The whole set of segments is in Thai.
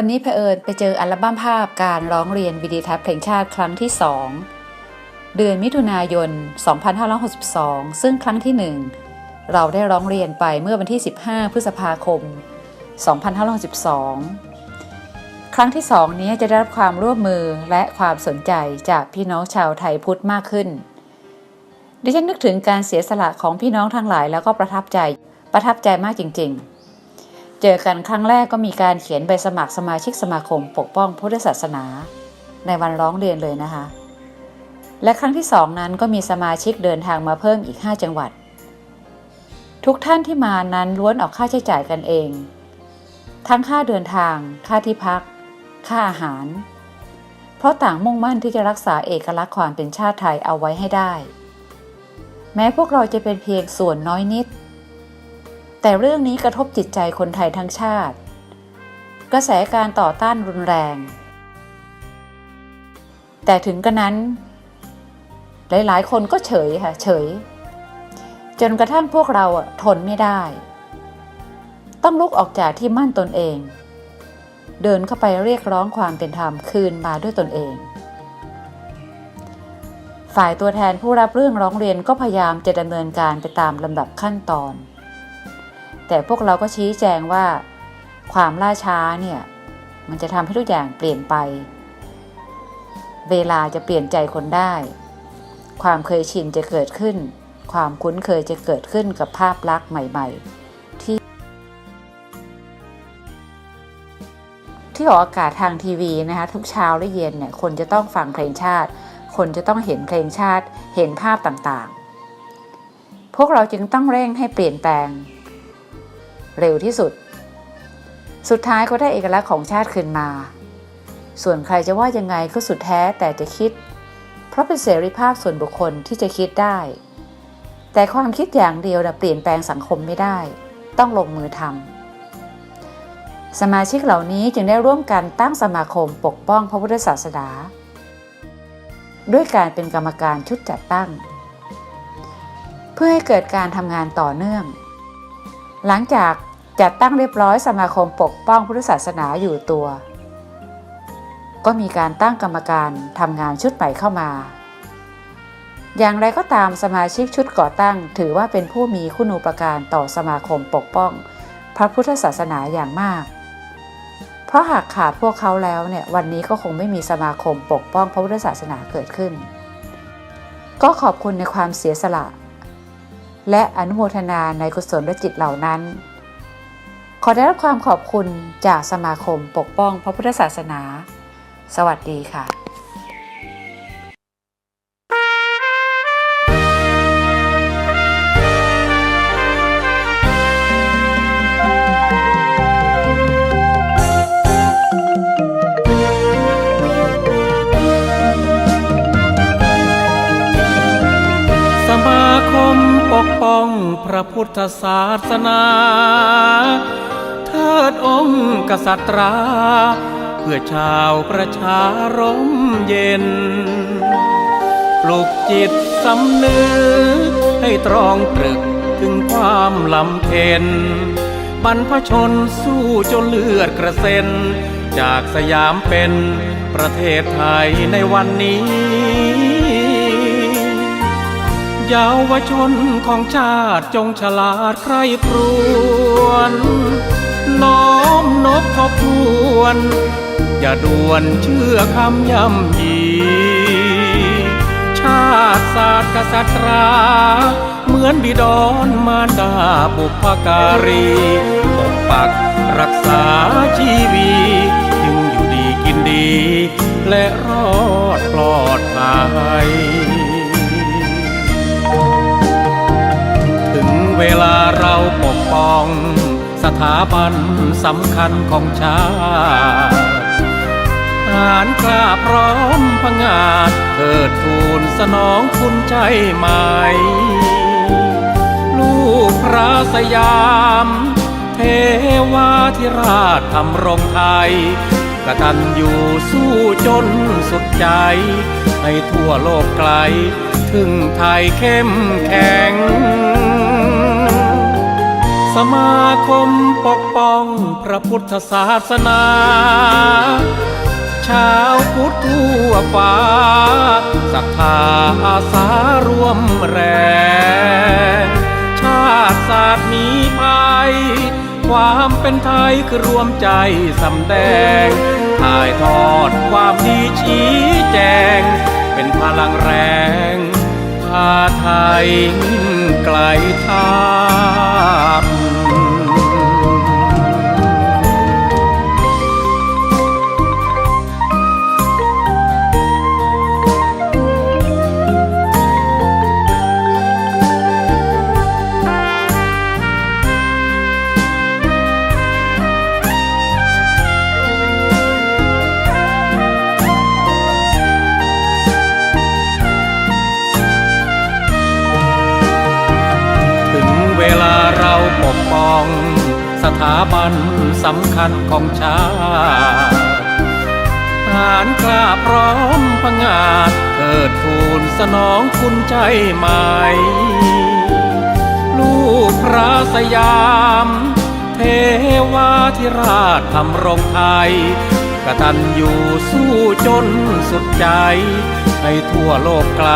วันนี้เผอิญไปเจออัลบั้มภาพการร้องเรียนวิดีทัศน์เพลงชาติครั้งที่ 2 เดือนมิถุนายน 2562 ซึ่งครั้งที่ 1 เราได้ร้องเรียนไปเมื่อวันที่ 15 พฤษภาคม 2562 ครั้งที่ 2 นี้จะได้รับความร่วมมือและความสนใจจากพี่น้องชาวไทยพุทธมากขึ้น ดิฉันนึกถึงการเสียสละของพี่น้องทั้งหลายแล้วก็ประทับใจประทับใจมากจริง ๆ เจอกันครั้งแรกก็มีการเขียนใบสมัครสมาชิกสมาคมปกป้องพุทธศาสนา ในวันร้องเรียนเลยนะคะ และครั้งที่สองนั้นก็มีสมาชิกเดินทางมาเพิ่มอีก 5 จังหวัด ทุกท่านที่มานั้นล้วนออกค่าใช้จ่ายกันเอง ทั้งค่าเดินทาง ค่าที่พัก ค่าอาหาร เพราะต่างมุ่งมั่นที่จะรักษาเอกลักษณ์ความเป็นชาติไทยเอาไว้ให้ได้ แม้พวกเราจะเป็นเพียงส่วนน้อยนิด แต่เรื่องนี้กระทบจิตใจคนไทยทั้งชาติ กระแสการต่อต้านรุนแรง แต่ถึงกระนั้น หลายๆ คนก็เฉยค่ะเฉย จนกระทั่งพวกเราทนไม่ได้ ต้องลุกออกจากที่มั่นตนเอง เดินเข้าไปเรียกร้องความเป็นธรรมคืนมาด้วยตนเอง ฝ่ายตัวแทนผู้รับเรื่องร้องเรียนก็พยายามจะดำเนินการไปตามลำดับขั้นตอน แต่พวกเราก็ชี้แจงว่า ความล่าช้าเนี่ยมันจะทำให้ทุกอย่างเปลี่ยนไป เวลาจะเปลี่ยนใจคนได้ ความเคยชินจะเกิดขึ้น ความคุ้นเคยจะเกิดขึ้นกับภาพลักษณ์ใหม่ ๆ ที่ ที่ออกอากาศทางทีวีนะคะทุกเช้าและเย็นเนี่ยคนจะต้องฟังเพลงชาติ คนจะต้องเห็นเพลงชาติ เห็นภาพต่างๆ พวกเราจึงต้องเร่งให้เปลี่ยนแปลง เร็วที่สุด สุดท้ายก็ได้เอกลักษณ์ของชาติคืนมา ส่วนใครจะว่ายังไงก็สุดแท้แต่จะคิด เพราะเป็นเสรีภาพส่วนบุคคลที่จะคิดได้ แต่ความคิดอย่างเดียวนะเปลี่ยนแปลงสังคมไม่ได้ ต้องลงมือทำสมาชิกเหล่านี้จึงได้ร่วมกันตั้งสมาคมปกป้องพระพุทธศาสนาด้วยการเป็นกรรมการชุดจัดตั้ง เพื่อให้เกิดการทำงานต่อเนื่อง หลังจาก จัดตั้งเรียบร้อยสมาคมปกป้องพุทธศาสนาอยู่ตัว ก็มีการตั้งกรรมการทำงานชุดใหม่เข้ามา อย่างไรก็ตามสมาชิกชุดก่อตั้ง ถือว่าเป็นผู้มีคุณูปการต่อสมาคมปกป้อง พระพุทธศาสนาอย่างมาก เพราะหากขาดพวกเขาแล้วเนี่ยวันนี้ก็คงไม่มีสมาคมปกป้องพระพุทธศาสนาเกิดขึ้น ก็ขอบคุณในความเสียสละ และอนุโมทนาในกุศลและจิตเหล่านั้น อได้รับความขอบคุณจากสมาคมปกป้องพระพุทธศาสนา สวัสดีค่ะสมาคมปกป้องพระพุทธศาสนา เทิดองค์กษัตรา เพื่อชาวประชาร่มเย็น ปลุกจิตสำนึกให้ตรองตรึกถึงความลำเค็นบรรพชนสู้จนเลือดกระเซ็น จากสยามเป็นประเทศไทยในวันนี้เยาวชนของชาติจงฉลาดใครครวน น้อมนบทบทวน อย่าด่วนเชื่อคำย่ำยีชาติศาสตร์กษัตรา เหมือนบิดอนมารดาบุพการีปกปักรักษาชีวีจึงอยู่ดีกินดี และรอดปลอดภัยถึงเวลา ถาบันสำคัญของชาติหารกล้าพร้อมพงาดเทิดทูนสนองคุณใจไหม่ลูกพระสยาม เทวาธิราชทำรงไทยกตันอยู่สู้จนสุดใจ ให้ทั่วโลกไกล ถึงไทยเข้มแข็ง สมาคมปกป้องพระพุทธศาสนา ชาวพุทธทั่วฟ้าศรัทธาอาสารวมแรง ชาติศาสตร์มีภัยความเป็นไทยคือรวมใจสำแดง ถ่ายทอดความดีชี้แจง เป็นพลังแรงพาไทยไกลทาง ถาบันสำคัญของชาติทหารกล้าพร้อมพังงาดเทิดทูนสนองคุณใจไหมลูกพระสยาม เทวาธิราชทำรงไทยกตันอยู่สู้จนสุดใจ ให้ทั่วโลกไกล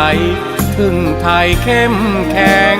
ถึงไทยเข้มแข็ง